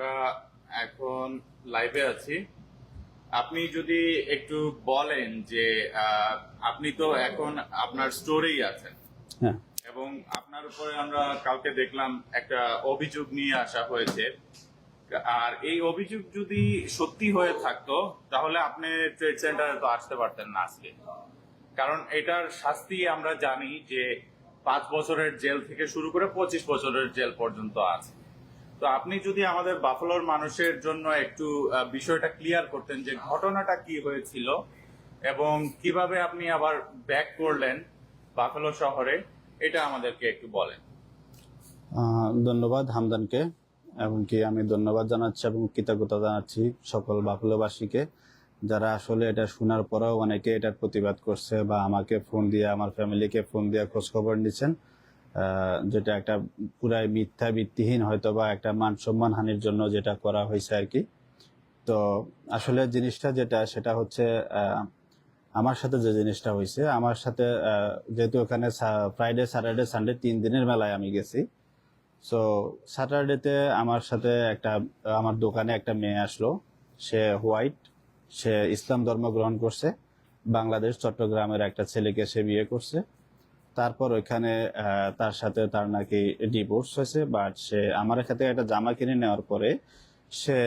আমরা এখন লাইভে আছি। আপনি যদি একটু বলেন যে আপনি তো এখন আপনার স্টোরেই আছেন। হ্যাঁ। এবং আপনার উপরে আমরা কালকে দেখলাম একটা অভিযোগ নিয়ে আসা হয়েছে। আর এই অভিযোগ যদি সত্যি হয়ে থাকতো তাহলে আপনি ট্রেড সেন্টারে তো আসতে পারতেন না আজকে। কারণ এটার শাস্তি আমরা জানি যে পাঁচ বছরের জেল থেকে শুরু করে পঁচিশ বছরের জেল পর্যন্ত আছে। তো আপনি যদি আমাদের বাফলোর মানুষের জন্য একটু বিষয়টা ক্লিয়ার করতেন যে ঘটনাটা কি হয়েছিল এবং কীভাবে আপনি আবার ব্যাক করলেন বাফেলো শহরে, এটা আমাদেরকে একটু বলেন। ধন্যবাদ হামদানকে এমনকি আমি ধন্যবাদ জানাচ্ছি এবং কৃতজ্ঞতা জানাচ্ছি সকল বাফলোবাসীকে যারা আসলে এটা শোনার পরেও অনেকে এটার প্রতিবাদ করছে বা আমাকে ফোন দিয়ে, আমার ফ্যামিলিকে ফোন দিয়ে খোঁজখবর নিচ্ছেন। যেটা একটা পুরাই মিথ্যা, ভিত্তিহীন হয়তো বা একটা মান সম্মান হানির জন্য যেটা করা হয়েছে আর কি। তো আসলে জিনিসটা যেটা, সেটা হচ্ছে আমার সাথে যে জিনিসটা হয়েছে, আমার সাথে যেহেতু ওখানে ফ্রাইডে স্যাটারডে সানডে তিন দিনের মেলায় আমি গেছি। সো স্যাটারডেতে আমার সাথে একটা, আমার দোকানে একটা মেয়ে আসলো। সে হোয়াইট সে ইসলাম ধর্ম গ্রহণ করছে। বাংলাদেশ, চট্টগ্রামের একটা ছেলেকে সে বিয়ে করছে। তারপর ওইখানে তার সাথে তার নাকি ডিভোর্স হয়েছে বাট সে আমার থেকে একটা জামা কিনে নেওয়ার পরে সে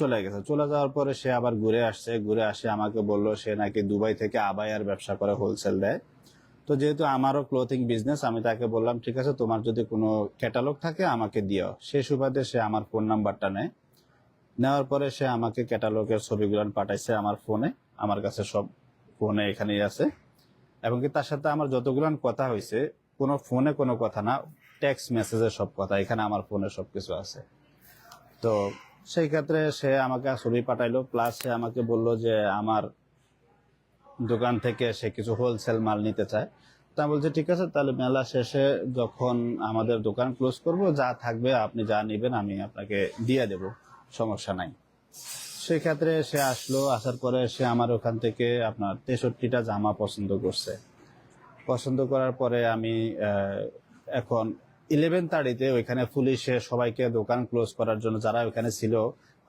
চলে গেছে। চলে যাওয়ার পরে সে আবার ঘুরে আসছে। ঘুরে আসে আমাকে বলল, সে নাকি দুবাই থেকে আবায়ার ব্যবসা করে হোলসেল দেয়। তো যেহেতু আমারও ক্লোথিং বিজনেস আমি তাকে বললাম, ঠিক আছে, তোমার যদি কোনো ক্যাটালগ থাকে, আমাকে দিও। সে সুবাদে সে আমার ফোন নাম্বারটা নেয়। নেওয়ার পরে সে আমাকে ক্যাটালগের ছবিগুলো পাঠাইছে আমার ফোনে আমার কাছে সব ফোনে এখানেই আছে। এবং কি তার সাথে আমার যতগুলো কথা হয়েছে, কোনো ফোনে কোনো কথা না টেক্সট মেসেজের সব কথা, এখানে আমার ফোনে সব কিছু আছে। তো সেই ক্ষেত্রে সে আমাকে ছবি পাঠাইলো প্লাস সে আমাকে বলল যে আমার দোকান থেকে সে কিছু হোলসেল মাল নিতে চায়। তা বলছি, ঠিক আছে, তাহলে মেলা শেষে যখন আমাদের দোকান ক্লোজ করব, যা থাকবে আপনি যা নেবেন আমি আপনাকে দিয়ে দেব, সমস্যা নাই। সেই ক্ষেত্রে সে আসলো, আসার পরে সে আমার ওখান থেকে আপনার তেষট্টিটা জামা পছন্দ করছে। পছন্দ করার পরে আমি এখন ইলেভেন থার্টিতে ওইখানে পুলিশে সবাইকে দোকান ক্লোজ করার জন্য, যারা ওইখানে ছিল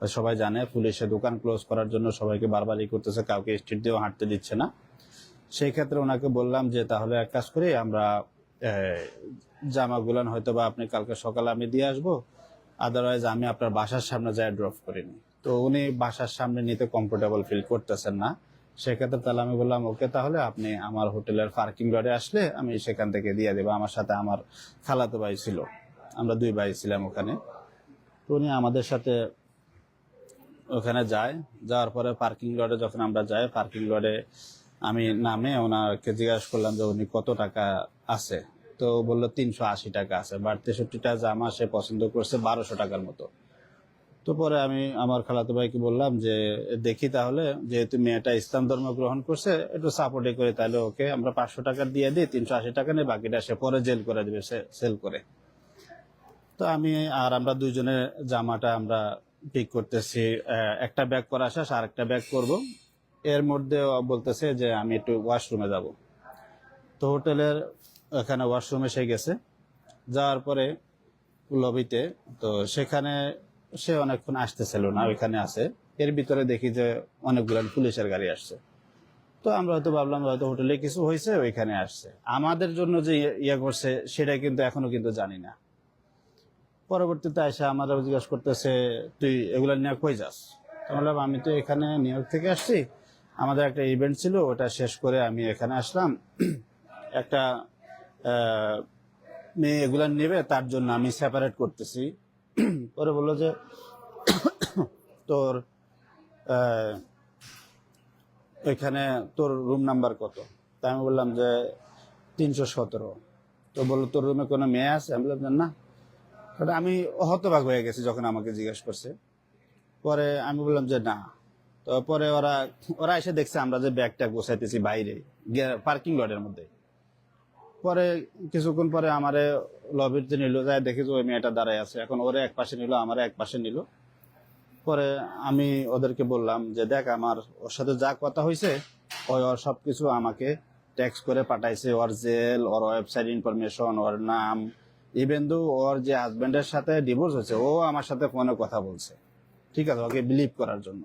সবাই জানে পুলিশে দোকান ক্লোজ করার জন্য সবাইকে বারবারই করতেছে, কাউকে স্ট্রিট দিয়েও হাঁটতে দিচ্ছে না। সেই ক্ষেত্রে ওনাকে বললাম যে, তাহলে এক কাজ করি, আমরা জামাগুলান হয়তো বা আপনি কালকে সকালে আমি দিয়ে আসব আদারওয়াইজ আমি আপনার বাসার সামনে যাই ড্রপ করিনি তো উনি বাসার সামনে নিতে কমফোর্টেবল ফিল করতেছেন না। সেক্ষেত্রে তাহলে আমি বললাম, ওকে, তাহলে আপনি আমার হোটেলের পার্কিং লটে আসলে আমি সেখান থেকে দিয়ে দেবো। আমার সাথে আমার খালাতো ভাই ছিল। আমরা দুই ভাই ছিলাম ওখানে। তো উনি আমাদের সাথে ওখানে যায়। যাওয়ার পরে পার্কিং লটে যখন আমরা যাই পার্কিং লটে আমি নামে ওনাকে জিজ্ঞাসা করলাম যে উনি কত টাকা আছে? তো বলল, তিনশো আশি টাকা আছে। বাট তেষট্টিটা জামা সে পছন্দ করছে বারোশো টাকার মতো। তো পরে আমি আমার খালাতো ভাইকে বললাম যে, দেখি তাহলে, যেহেতু মেয়েটা ইসলাম ধর্ম গ্রহণ করছে, একটু সাপোর্টে করে তাহলে ওকে আমরা পাঁচশো টাকা দিয়ে দিই, তিনশো আশি টাকা নিয়ে বাকিটা সে পরে জেল করে দেবে সেল করে। তো আমি আর আমরা দুইজনে জামাটা আমরা পিক করতেছি একটা ব্যাগ করা শেষ আর একটা ব্যাগ করব। এর মধ্যে বলতেছে যে, আমি একটু ওয়াশরুমে যাব। তো হোটেলের ওখানে ওয়াশরুমে সে গেছে। যাওয়ার পরে লবিতে তো সেখানে সে অনেকক্ষণ আসতেছিল না, ওইখানে আছে। এর ভিতরে দেখি যে অনেকগুলো পুলিশের গাড়ি আসছে। তো আমরা হয়তো ভাবলাম, হয়তো হোটেলে কিছু হয়েছে, ওইখানে আসছে। আমাদের জন্য যে ইয়ে- ইয়ে করছে, সেটা কিন্তু এখনও কিন্তু জানি না। পরবর্তীতে এসে আমাদের জিজ্ঞাসা করতেছে, তুই এগুলা নিয়ে কই যাস? বললাম, আমি তো এখানে নিউ ইয়র্ক থেকে আসছি। আমাদের একটা ইভেন্ট ছিল, ওটা শেষ করে আমি এখানে আসলাম। একটা মেয়ে এগুলা নেবে, তার জন্য আমি সেপারেট করতেছি। পরে বলল যে, তোর ওইখানে তোর রুম নাম্বার কত? তা আমি বললাম যে, তিনশো সতেরো। তো বলল, তোর রুমে কোনো মেয়ে আছে? আমি বললাম না। আমি হতবাক হয়ে গেছি যখন আমাকে জিজ্ঞেস করছে। পরে আমি বললাম যে, না। তো পরে ওরা ওরা এসে দেখছে আমরা যে ব্যাগটা গোছাইতেছি বাইরে পার্কিং লটের মধ্যে। পরে, কিছুক্ষণ পরে আমারে লবিতে নিল যায়, দেখি যে ওই মেয়েটা দাঁড়ায় আছে। এখন ওরে এক পাশে নিল, আমারে এক পাশে নিল। পরে আমি ওদেরকে বললাম যে, দেখ, আমার ওর সাথে যা কথা হয়েছে ওই ওর সবকিছু আমাকে ট্যাক্স করে পাঠাইছে। ওর জেল, ওর ওয়েবসাইট ইনফরমেশন ওর নাম। ইভেন দু ওর যে হাজবেন্ডের সাথে ডিভোর্স হয়েছে, ও আমার সাথে ফোনে কথা বলছে। ঠিক আছে, ওকে বিলিভ করার জন্য।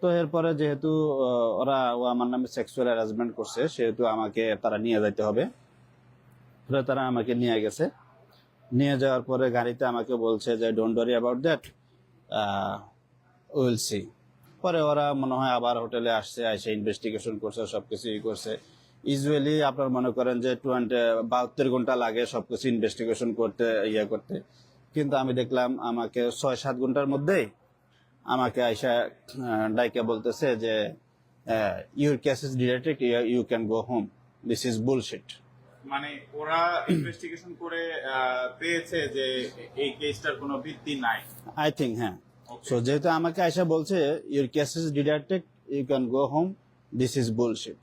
তো এরপরে যেহেতু ওরা, ও আমার নামে সেক্সুয়াল হ্যারাসমেন্ট করছে, সেহেতু আমাকে তারা নিয়ে যাইতে হবে। পরে তারা আমাকে নিয়ে গেছে। নিয়ে যাওয়ার পরে গাড়িতে আমাকে বলছে যে don't worry about that will see পরে ওরা মনে হয় আবার হোটেলে আসছে, এসে ইনভেস্টিগেশন করছে, সবকিছু ই করছে। ইউজুয়ালি আপনার মনে করেন যে টোয়েন্টি বাহাত্তর ঘণ্টা লাগে সবকিছু ইনভেস্টিগেশন করতে ইয়ে করতে। কিন্তু আমি দেখলাম আমাকে ছয় সাত ঘণ্টার মধ্যেই আমাকে আইসা ডাইকা বলতেছে যে your case is directed you can go home this is bullshit মানে ওরা ইনভেস্টিগেশন করে পেয়েছে যে এই কেসটার কোনো ভিত্তি নাই। আই থিঙ্ক হ্যাঁ। সো যেহেতু আমাকে আইসা বলছে your case is deducted you can go home this is bullshit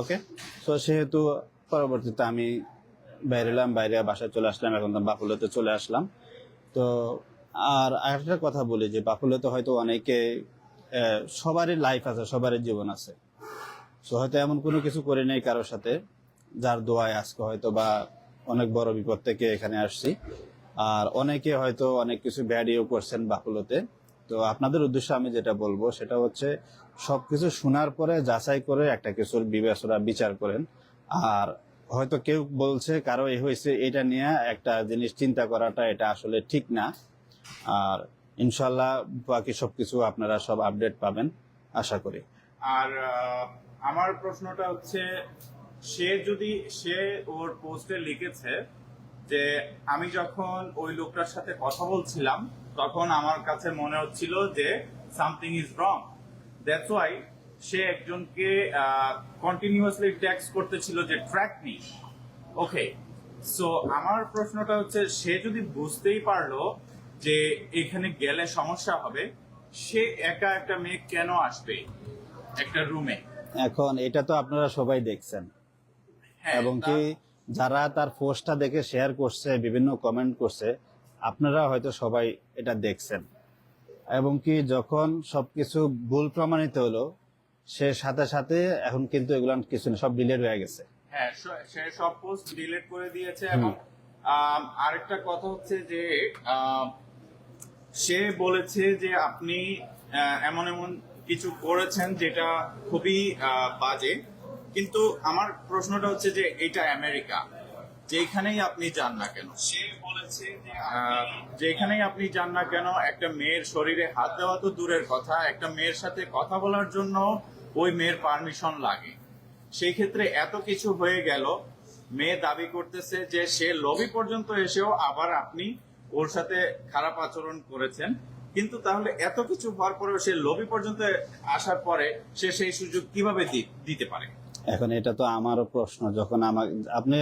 okay so সেহেতু পরবর্তীতে আমি বাইরে এলাম বাইরে বাসায় চলে আসলাম এখন তো বাফুলোতে চলে আসলাম। তো আর আরেকটা কথা বলি যে বাফুলোতে হয়তো অনেকে সবারই লাইফ আছে, সবারই জীবন আছে। সো হয়তো এমন কোনো কিছু করে নেই কারোর সাথে, যার দোয়ায় আজকে হয়তো বা অনেক বড় বিপদ থেকে এখানে আসছি। আর অনেকে হয়তো অনেক কিছু ব্যাডিও করছেন বাকুলতে তো আপনাদের উদ্দেশ্যে আমি যেটা বলব, সেটা হচ্ছে সবকিছু শোনার পরে যাচাই করে একটা কিছুর বিবেচনা, বিচার করেন। আর হয়তো কেউ বলছে, কারও এই হয়েছে, এটা নিয়ে একটা জিনিস চিন্তা করাটা, এটা আসলে ঠিক না। আর ইনশাল্লাহ বাকি সবকিছু আপনারা সব আপডেট পাবেন, আশা করি। আর আমার প্রশ্নটা হচ্ছে, সে যদি, সে ওর পোস্টে লিখেছে যে, আমি যখন ওই লোকটার সাথে কথা বলছিলাম, তখন আমার কাছে মনে হচ্ছিল যে something is wrong that's why সে একজনকে কন্টিনিউয়াসলি ট্যাক্স করতেছিল যে ট্র্যাক মি ওকে সো আমার প্রশ্নটা হচ্ছে, সে যদি বুঝতেই পারল যে এখানে গেলে সমস্যা হবে সে একা একটা মেয়ে কেন আসবে একটা রুমে এখন এটা তো আপনারা সবাই দেখছেন। হ্যাঁ, এবং কি যারা তার পোস্টটা দেখে শেয়ার করছে বিভিন্ন কমেন্ট করছে আপনারা হয়তো সবাই এটা দেখছেন। এবং কি যখন সবকিছু ভুল প্রমাণিত হলো সে সাথে সাথে এখন কিন্তু এগুলো কিছু না সব ডিলেট হয়ে গেছে। হ্যাঁ সে সব পোস্ট ডিলিট করে দিয়েছে এবং আরেকটা কথা হচ্ছে যে সে বলেছে যে আপনি এমন এমন কিছু করেছেন যেটা খুবই বাজে। কিন্তু আমার প্রশ্নটা হচ্ছে যে এটা আমেরিকা যেখানেই আপনি যান না কেন? সে বলেছে যেখানেই আপনি যান না কেন একটা মেয়ের শরীরে হাত দেওয়া তো দূরের কথা একটা মেয়ের সাথে কথা বলার জন্য ওই মেয়ের পারমিশন লাগে। সেই ক্ষেত্রে এত কিছু হয়ে গেল মেয়ে দাবি করতেছে যে সে লবি পর্যন্ত এসেও আবার আপনি ওর সাথে খারাপ আচরণ করেছেন। কিন্তু তাহলে এত কিছু হওয়ার পরেও সে লবি পর্যন্ত আসার পরে সে সেই সুযোগ কীভাবে দিতে পারে? এখন এটা তো আমারও প্রশ্ন, যখন আমার আপনি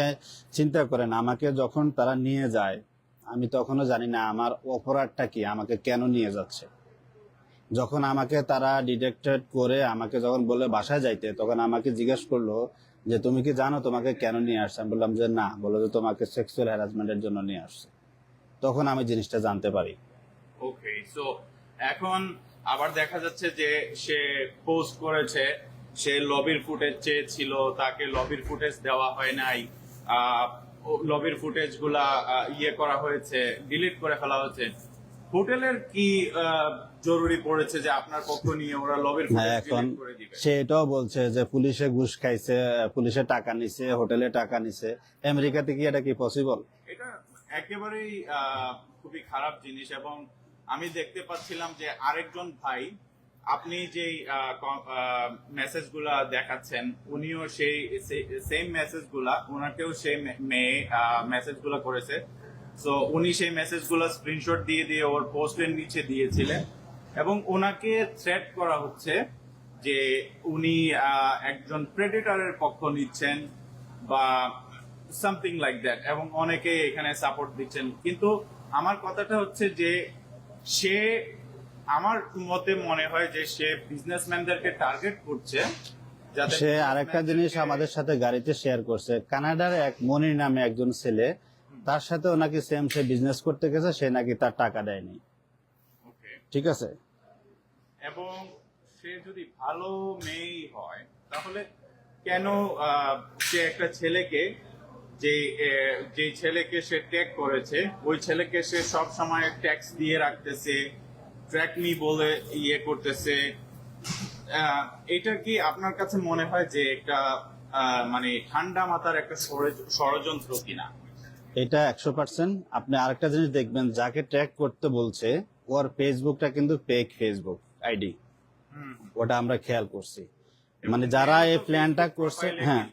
চিন্তা করেন, আমাকে যখন তারা নিয়ে যায়, আমি তখনও জানি না আমার অপরাধটা কি, আমাকে কেন নিয়ে যাচ্ছে। যখন আমাকে তারা ডিটেক্টেড করে, আমাকে যখন বলে বাসায় যাইতে, তখন আমাকে জিজ্ঞেস করল যে, তুমি কি জানো তোমাকে কেন নিয়ে আসছে? আমি বললাম যে, না। বলল যে, তোমাকে সেক্সুয়াল হ্যারাসমেন্টের জন্য নিয়ে আসছে। তখন আমি জিনিসটা জানতে পারি। ওকে সো এখন আবার দেখা যাচ্ছে যে সে পোস্ট করেছে সে লবির ফুটেজ চেয়েছিল তাকে লবির ফুটেজ দেওয়া হয় নাই লবির ফুটেজগুলা ইয়ে করা হয়েছে ডিলিট করে ফেলা হয়েছে। হোটেলের কি জরুরি পড়েছে যে আপনার পক্ষ নিয়ে ওরা লবির হ্যাঁ ফুটেজ এখন সে এটাও বলছে যে পুলিশে ঘুষ খাইছে পুলিশে টাকা নিছে হোটেলে টাকা নিছে। আমেরিকাতে কি এটা কি পসিবল একেবারেই খুবই খারাপ জিনিস এবং আমি দেখতে পাচ্ছিলাম যে আরেকজন ভাই আপনি যে মেসেজগুলা দেখাচ্ছেন, উনিও সেই সেম মেসেজগুলা ওনাকেও সেই মেয়ে মেসেজগুলা করেছে। সো উনি সেই মেসেজগুলা স্ক্রিনশট দিয়ে দিয়ে ওর পোস্টের নিচে দিয়েছিলেন এবং ওনাকে থ্রেট করা হচ্ছে যে উনি একজন প্রেডিটারের পক্ষ নিচ্ছেন বা সামথিং লাইক দ্যাট এবং অনেকে এখানে সাপোর্ট দিচ্ছেন। কিন্তু আমার কথাটা হচ্ছে যে সে আমার মতে মনে হয় যে সে বিজনেসম্যানদেরকে টার্গেট করছে সে আরেকটা জিনিস আমাদের সাথে গাড়িতে শেয়ার করছে। কানাডার এক মনির নামে একজন ছেলে তার সাথে নাকি সেম সে বিজনেস করতে গেছে সে নাকি তার টাকা দেয়নি. ঠিক আছে? এবং সে যদি ভালো মেয়েই হয় তাহলে কেন সে একটা ছেলেকে যে যে ছেলেকে সে ট্যাগ করেছে ওই ছেলেকে সে সব সময় ট্যাক্স দিয়ে রাখতেছে ট্র্যাক মি বলে ইয়ে করতেছে। এটা কি আপনার কাছে মনে হয় যে একটা মানে ঠান্ডা মাথার একটা ষড়যন্ত্র কিনা? এটা একশো পার্সেন্ট আপনি আরেকটা জিনিস দেখবেন যাকে ট্র্যাক করতে বলছে ওর ফেসবুকটা কিন্তু ফেক ফেসবুক আইডি ওটা আমরা খেয়াল করছি। মানে যারা এই প্ল্যানটা করছে হ্যাঁ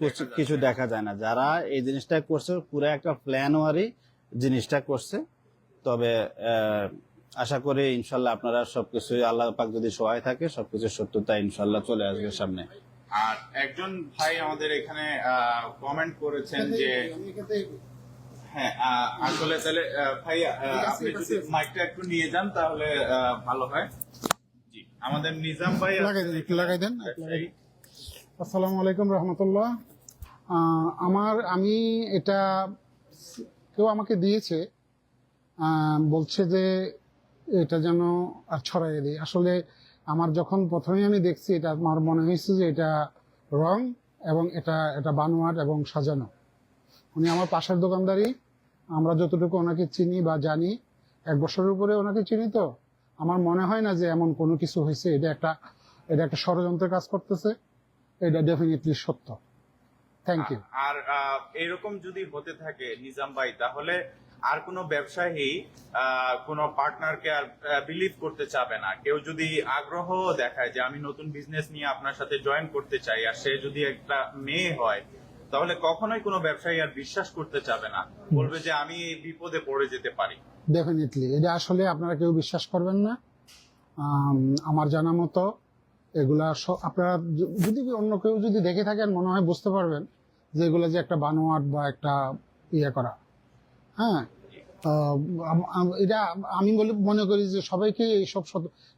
কিছু কিছু দেখা যায় না। যারা এই জিনিসটা করছে পুরো একটা প্ল্যান প্ল্যানওয়ারি জিনিসটা করছে। তবে আহ, আশা করি ইনশাল্লাহ আপনারা সবকিছু আল্লাহ পাক যদি সহায় থাকে সবকিছু সত্যতা ইনশাল্লাহ চলে আসবে সামনে। আর একজন ভাই আমাদের এখানে কমেন্ট করেছেন যে হ্যাঁ আহ, আসলে তাহলে ভাই আপনি যদি মাইকটা একটু নিয়ে যান তাহলে আহ, ভালো হয়। আমাদের নিজাম ভাই লাগাই দেন, একটু লাগাই দেন। আসসালামু আলাইকুম রহমতুল্লাহ। আমার আমি এটা কেউ আমাকে দিয়েছে বলছে যে এটা যেন আর ছড়াইয়ে দিই আসলে আমার যখন প্রথমে আমি দেখছি এটা আমার মনে হয়েছে যে এটা রং এবং এটা এটা বানোয়াট এবং সাজানো। উনি আমার পাশের দোকানদারই আমরা যতটুকু ওনাকে চিনি বা জানি এক বছরের উপরে ওনাকে চিনি তো? আমার মনে হয় না যে এমন কোনো কিছু হয়েছে। এটা একটা এটা একটা ষড়যন্ত্রের কাজ করতেছে। এটা ডেফিনেটলি সত্য। থ্যাংক ইউ আর এরকম যদি হতে থাকে নিজাম ভাই, তাহলে আর কোনো ব্যবসায়ী কোনো পার্টনারকে আর বিলিভ করতে চাবে না। কেউ যদি আগ্রহ দেখায় যে আমি নতুন বিজনেস নিয়ে আপনার সাথে জয়েন করতে চাই, আর সে যদি একটা মেয়ে হয় তাহলে কখনোই কোনো ব্যবসায়ী আর বিশ্বাস করতে চাবে না। বলবে যে আমি এই বিপদে পড়ে যেতে পারি। ডেফিনেটলি এটা আসলে আপনারা কেউ বিশ্বাস করবেন না। আমার জানা মতো এগুলা আপনারা যদি অন্য কেউ যদি দেখে থাকেন মনে হয় বুঝতে পারবেন যে এগুলো যে একটা বানোয়াট বা একটা ইয়ে করা। হ্যাঁ? এটা আমি বলে মনে করি যে সবাইকে এইসব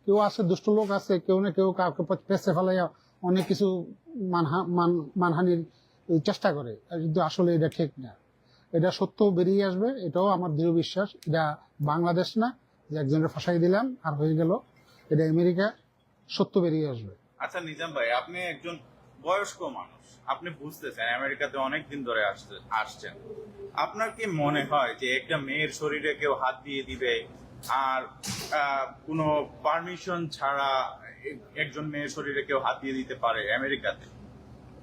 কেউ আছে দুষ্ট লোক আছে কেউ না কেউ কাউকে পেছে ফেলাইয়া অনেক কিছু মানহা- মান- মানহানির চেষ্টা করে, কিন্তু আসলে এটা ঠিক না। এটা সত্য বেরিয়ে আসবে, এটাও আমার দৃঢ় বিশ্বাস। এটা বাংলাদেশ না, যে একজনের ফাঁসাই দিলাম আর হয়ে গেল, এটা আমেরিকা, সত্য বেরিয়ে আসবে। আচ্ছা নিজাম ভাই, আপনি একজন বয়স্ক মানুষ, আপনি বুঝতেছেন, আমেরিকাতে অনেক দিন ধরে আসছে- আসছেন। আপনার কি মনে হয় যে একটা মেয়ের শরীরে কেউ হাত দিয়ে দিবে, আর কোনো পারমিশন ছাড়া একজন মেয়ের শরীরে কেউ হাত দিয়ে দিতে পারে আমেরিকাতে?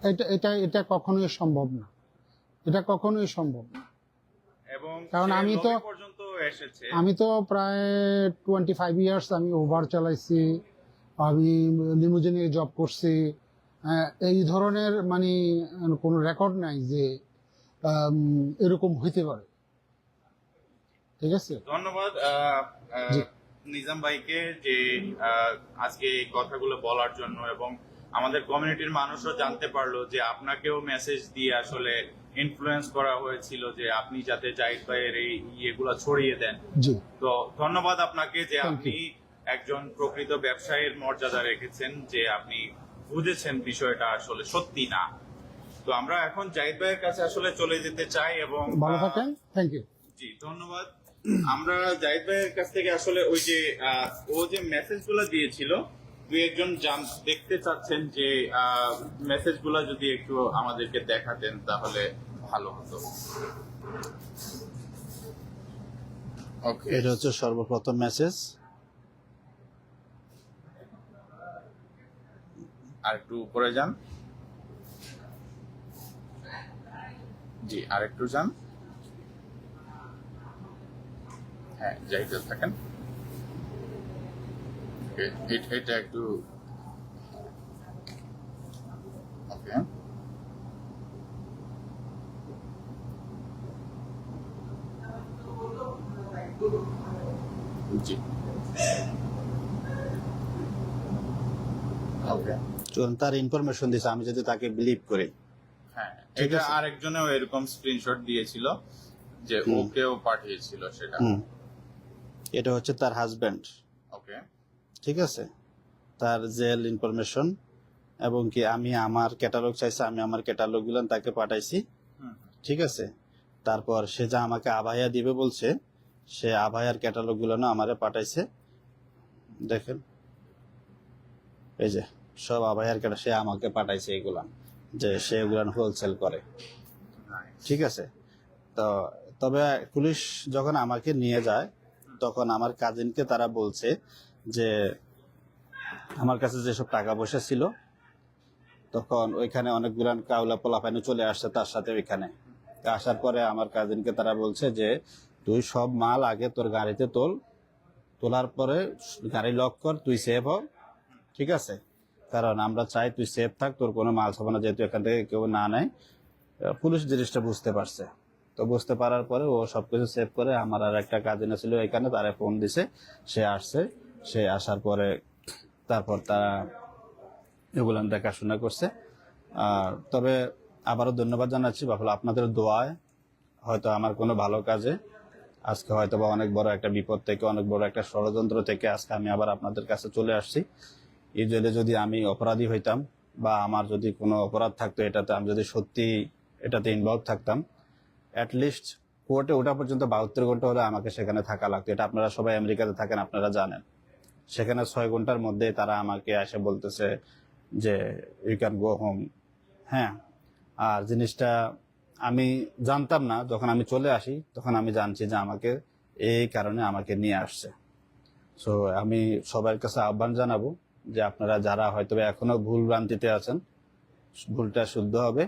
এটা এটা এটা কখনোই সম্ভব না। এটা কখনোই সম্ভব না। এবং কারণ আমি তো- পর্যন্ত এসেছে। আমি তো প্রায় টোয়েন্টি ফাইভ ইয়ার্স আমি ওভার চালাইছি আমি লিমুজিনে জব করছি। আহ, এই ধরনের মানে কোনো রেকর্ড নাই যে এরকম হইতে পারে। ঠিক আছে? ধন্যবাদ। নিজাম ভাইকে যে আজকে এই কথাগুলো বলার জন্য এবং আমাদের কমিউনিটির মানুষও জানতে পারল যে আপনাকেও মেসেজ দিয়ে আসলে ইনফ্লুয়েন্স করা হয়েছিল যে আপনি যাতে জাহিদ ভাইয়ের এই ইয়েগুলো ছড়িয়ে দেন। তো ধন্যবাদ আপনাকে যে আপনি একজন প্রকৃত ব্যবসায়ীর মর্যাদা রেখেছেন যে আপনি বুঝেছেন বিষয়টা আসলে সত্যি না। তো আমরা এখন জাহিদ ভাইয়ের কাছে আসলে চলে যেতে চাই এবং ভালো থাকেন। থ্যাংক ইউ জি ধন্যবাদ। আমরা জাহিদ ভাইয়ের কাছ থেকে আসলে ওই যে ও যে মেসেজগুলো দিয়েছিল দুই একজন জান- দেখতে চাচ্ছেন যে মেসেজগুলা যদি একটু আমাদেরকে দেখাতেন তাহলে ভালো হতো। এটা হচ্ছে সর্বপ্রথম মেসেজ। আর একটু উপরে যান। জি আর একটু যান। হ্যাঁ যাইতে থাকেন। এটা একটু ওকে জি ওকে চলুন তার ইনফরমেশন দিছে আমি যদি তাকে বিলিভ করি। হ্যাঁ এটা। আরেকজনেও এরকম স্ক্রিনশট দিয়েছিল যে। ওকেও পাঠিয়েছিল সেটা। এটা হচ্ছে তার হাজবেন্ড ওকে ঠিক আছে? তার জেল ইনফরমেশন এবং কি আমি আমার ক্যাটালগ চাইছে আমি আমার ক্যাটালগগুলো তাকে পাঠাইছি। ঠিক আছে? তারপর সে যা আমাকে আভাইয়া দিবে বলছে সে আভাইয়ার ক্যাটালগগুলো না আমারে পাঠাইছে। দেখেন এই যে সব আভাইয়ার ক্যাটা সে আমাকে পাঠাইছে এগুলা যে সে এগুলান হোলসেল করে। ঠিক আছে? তো তবে পুলিশ যখন আমাকে নিয়ে যায় তখন আমার কাজিনকে তারা বলছে যে আমার কাছে যেসব টাকা পয়সা ছিল, তখন ওইখানে অনেকগুলো কাউলা পোলাপানি চলে আসছে তার সাথে ওইখানে। আসার পরে আমার কাজিনকে তারা বলছে যে, তুই সব মাল আগে তোর গাড়িতে তোল, তোলার পরে গাড়ি লক কর, তুই সেভ হ। ঠিক আছে? কারণ আমরা চাই তুই সেফ থাক, তোর কোনো মাল সামানা যেহেতু এখান থেকে কেউ না নেয় পুলিশ জিনিসটা বুঝতে পারছে। তো বুঝতে পারার পরে ও সবকিছু সেভ করে আমার আর একটা কাজিন ছিল এখানে, তারা ফোন দিছে, সে আসছে। সে আসার পরে তারপর তারা এগুলো দেখাশোনা করছে। আর তবে আবারও ধন্যবাদ জানাচ্ছি বাফল, আপনাদের দোয়ায় হয়তো আমার কোনো ভালো কাজে। আজকে হয়তো বা অনেক বড় একটা বিপদ থেকে, অনেক বড় একটা ষড়যন্ত্র থেকে আজকে আমি আবার আপনাদের কাছে চলে আসছি। এই জেলে যদি আমি অপরাধী হইতাম বা আমার যদি কোনো অপরাধ থাকতো এটাতে, আমি যদি সত্যি এটাতে ইনভলভ থাকতাম অ্যাটলিস্ট কোর্টে ওঠা পর্যন্ত বাহাত্তর ঘণ্টা হলে আমাকে সেখানে থাকা লাগতো। এটা আপনারা সবাই আমেরিকাতে থাকেন, আপনারা জানেন। সেখানে ছয় ঘণ্টার মধ্যে তারা আমাকে এসে বলতেছে যে ইউ ক্যান গো হোম হ্যাঁ আর জিনিসটা আমি জানতাম না। যখন আমি চলে আসি তখন আমি জানছি যে আমাকে এই কারণে আমাকে নিয়ে আসছে। সো আমি সবার কাছে আহ্বান জানাব যে আপনারা যারা হয়তো বা এখনও ভুল ভ্রান্তিতে আছেন ভুলটা শুদ্ধ হবে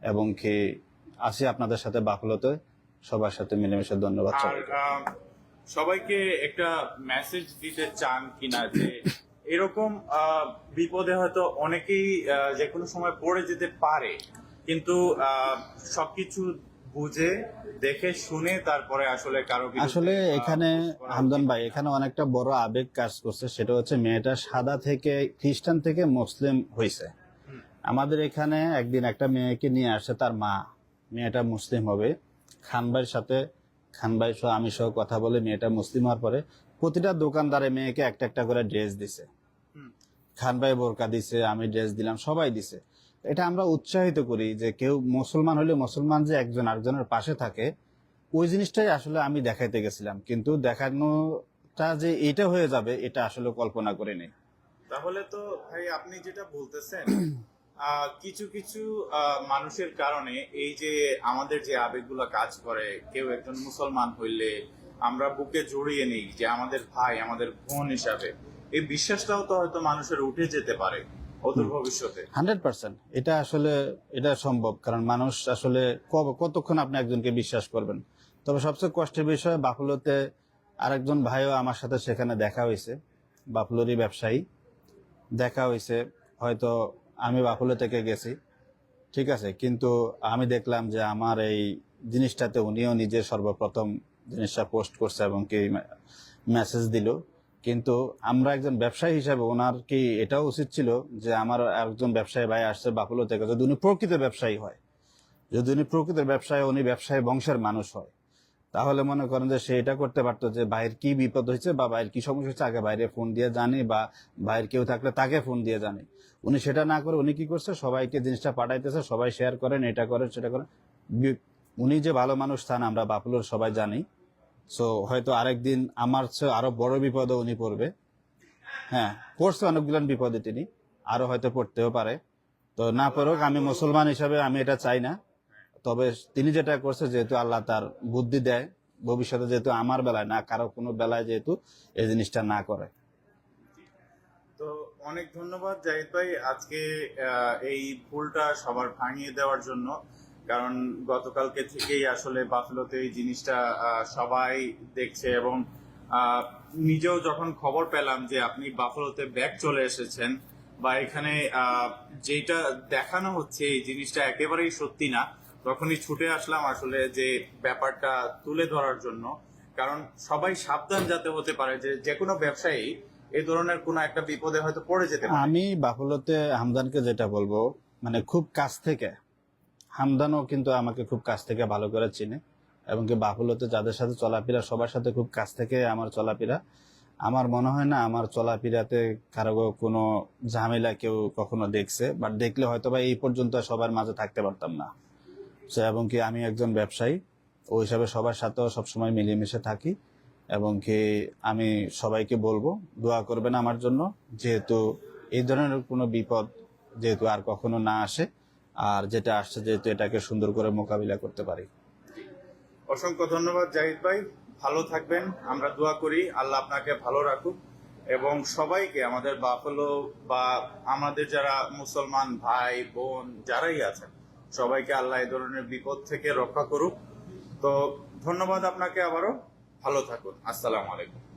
এবং কি আসি আপনাদের সাথে বাকলতে সবার সাথে মিলেমিশে ধন্যবাদ সবাইকে একটা মেসেজ দিতে চান কিনা যে এরকম বিপদে হয়তো অনেকেই যে কোনো সময় পড়ে যেতে পারে। কিন্তু সবকিছু বুঝে দেখে শুনে তারপরে আসলে কারও আসলে এখানে হামদান ভাই এখানে অনেকটা বড় আবেগ কাজ করছে সেটা হচ্ছে মেয়েটা সাদা থেকে খ্রিস্টান থেকে মুসলিম হয়েছে আমাদের এখানে একদিন একটা মেয়েকে নিয়ে আসে তার মা মেয়েটা মুসলিম হবে। খানবাইয়ের সাথে খানবাই সহ আমি সহ কথা বলে মেয়েটা মুসলিম হওয়ার পরে প্রতিটা দোকানদারে মেয়েকে একটা একটা করে ড্রেস দিছে। হুম। খানবাই বোরকা দিছে আমি ড্রেস দিলাম সবাই দিছে। এটা আমরা উৎসাহিত করি যে কেউ মুসলমান হলে মুসলমান যে একজন আরেকজনের পাশে থাকে ওই জিনিসটাই আসলে আমি দেখাইতে গেছিলাম। কিন্তু দেখানোটা যে এটা হয়ে যাবে এটা আসলে কল্পনা করে নেই তাহলে তো ভাই আপনি যেটা বলতেছেন কিছু কিছু মানুষের কারণে এই যে আমাদের যে আবেগগুলো কাজ করে কেউ একজন মুসলমান হইলে আমরা বুকে জড়িয়ে নিই যে আমাদের ভাই আমাদের বোন হিসাবে। এই বিশ্বাসটাও তো হয়তো মানুষের উঠে যেতে পারে অদূর ভবিষ্যতে। Hundred percent. এটা আসলে এটা সম্ভব কারণ মানুষ আসলে কতক্ষণ আপনি একজনকে বিশ্বাস করবেন? তবে সবচেয়ে কষ্টের বিষয় বাফুলোতে আরেকজন ভাইও আমার সাথে সেখানে দেখা হয়েছে। বাফুলোরই ব্যবসায়ী। দেখা হয়েছে হয়তো আমি বাফুলো থেকে গেছি। ঠিক আছে, কিন্তু আমি দেখলাম যে আমার এই জিনিসটাতে উনিও নিজের সর্বপ্রথম জিনিসটা পোস্ট করছে এবং কি মেসেজ দিল। কিন্তু আমরা একজন ব্যবসায়ী হিসাবে ওনার কি এটাও উচিত ছিল যে আমার একজন ব্যবসায়ী ভাই আসছে বাফুলো থেকে, যদি উনি প্রকৃত ব্যবসায়ী হয়। যদি উনি প্রকৃত ব্যবসায়ী, উনি ব্যবসায়ী বংশের মানুষ হয়। তাহলে মনে করেন যে সে এটা করতে পারতো যে ভাইয়ের কি বিপদ হয়েছে বা ভাইয়ের কি সমস্যা হচ্ছে আগে বাইরে ফোন দিয়ে জানে বা ভাইয়ের কেউ থাকলে তাকে ফোন দিয়ে জানে। উনি সেটা না করে উনি কি করছে, সবাইকে জিনিসটা পাঠাইতেছে, সবাই শেয়ার করেন, এটা করেন, সেটা করেন। উনি যে ভালো মানুষ থান আমরা বাপুলোর সবাই জানি। সো হয়তো আরেকদিন আমার আরও বড় বিপদে উনি পড়বে। হ্যাঁ পড়ছে অনেকগুলো বিপদে তিনি, আরও হয়তো পড়তেও পারে। তো না পড়ুক, আমি মুসলমান হিসাবে আমি এটা চাই না। তবে তিনি যেটা করছে, যেহেতু আল্লাহ তার বুদ্ধি দেয়, ভবিষ্যতে যেহেতু আমার বেলায় না, কারও কোনো বেলায় যেহেতু এই জিনিসটা না করে। তো অনেক ধন্যবাদ জাহিদ ভাই আজকে এই ভুলটা সবার ভাঙিয়ে দেওয়ার জন্য। কারণ গতকালকে থেকেই আসলে বাফেলোতে এই জিনিসটা সবাই দেখছে এবং নিজেও যখন খবর পেলাম যে আপনি বাফেলোতে ব্যাক চলে এসেছেন বা এখানে যেটা দেখানো হচ্ছে এই জিনিসটা একেবারেই সত্যি না তখনই ছুটে আসলাম আসলে যে ব্যাপারটা তুলে ধরার জন্য। কারণ সবাই সাবধান যাতে হতে পারে যে যে কোনো ব্যবসায়ী এই ধরনের কোন একটা বিপদে হয়তো পড়ে যেতে পারে। আমি বাফুলোতে হামদানকে যেটা বলব মানে খুব কাছ থেকে হামদানও কিন্তু আমাকে খুব কাছ থেকে ভালো করে চিনে এবং কি বাফুলোতে যাদের সাথে চলাফেরা, সবার সাথে খুব কাছ থেকে আমার চলাফেরা। আমার মনে হয় না আমার চলাফেরাতে কারও কোনো ঝামেলা কেউ কখনো দেখছে বাট দেখলে হয়তো বা এই পর্যন্ত সবার মাঝে থাকতে পারতাম না। এবং কি আমি একজন ব্যবসায়ী। ওই হিসাবে সবার সাথেও সবসময় মিলেমিশে থাকি এবং কি আমি সবাইকে বলব, দোয়া করবেন আমার জন্য যেহেতু এই ধরনের কোনো বিপদ যেহেতু আর কখনো না আসে, আর যেটা আসছে যেহেতু এটাকে সুন্দর করে মোকাবিলা করতে পারি। অসংখ্য ধন্যবাদ জাহিদ ভাই। ভালো থাকবেন, আমরা দোয়া করি, আল্লাহ আপনাকে ভালো রাখুক এবং সবাইকে, আমাদের বাফেলো বা আমাদের যারা মুসলমান ভাই, বোন, যারাই আছেন সবাইকে আল্লাহ এ ধরনের বিপদ থেকে রক্ষা করুক। তো ধন্যবাদ আপনাকে আবারও। ভালো থাকুন। আসসালামু আলাইকুম।